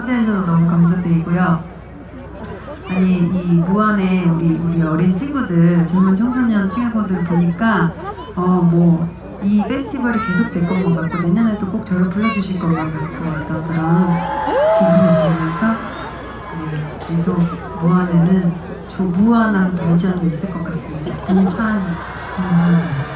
초대해 주셔서 너무 감사드리고요. 아니 이 무안에 우리 우리 어린 친구들 젊은 청소년 친구들 보니까 어뭐 이 페스티벌이 계속 될 것만 같고 내년에도 꼭 저를 불러주실 것만 같고 어떤 그런 기분이 들면서 네, 계속 무안에는 조 무한한 발전이 있을 것 같습니다. 무한 무한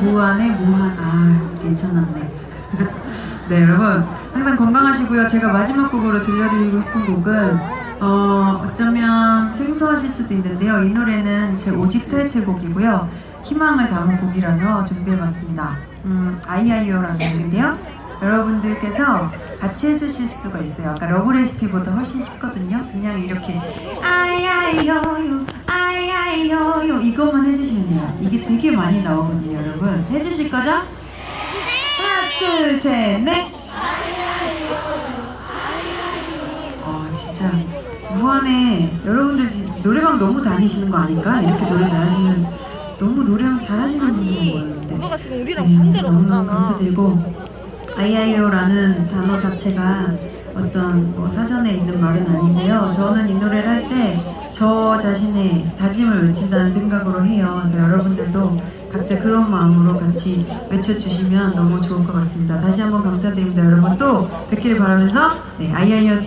무한의 무한 아 괜찮았네. 네 여러분 항상 건강하시고요. 제가 마지막 곡으로 들려드리고 싶은 곡은 어, 어쩌면 생소하실 수도 있는데요. 이 노래는 제 오직 타이틀곡이고요. 희망을 담은 곡이라서 준비해봤습니다. 음, 아이아이오라는 곡인데요. 여러분들께서 같이 해주실 수가 있어요. 아까 러브 레시피보다 훨씬 쉽거든요. 그냥 이렇게 아이아이오요, 아이아이오요 이것만 해주시면 돼요. 이게 되게 많이 나오거든요, 여러분. 해주실 거죠? 하나, 둘, 셋, 넷. 어 진짜 무한에 여러분들 지금 노래방 너무 다니시는 거 아닐까? 이렇게 노래 잘하시는 너무 노래방 잘하시는 분인 거 같은데 오빠가 지금 우리랑 네, 너무너무 만나나 감사드리고 아이아이오라는 단어 자체가 어떤 뭐 사전에 있는 말은 아니고요. 저는 이 노래를 할 때 저 자신의 다짐을 외친다는 생각으로 해요. 그래서 여러분들도 각자 그런 마음으로 같이 외쳐주시면 너무 좋을 것 같습니다. 다시 한번 감사드립니다. 여러분 또 뵙기를 바라면서 네, 아이아이오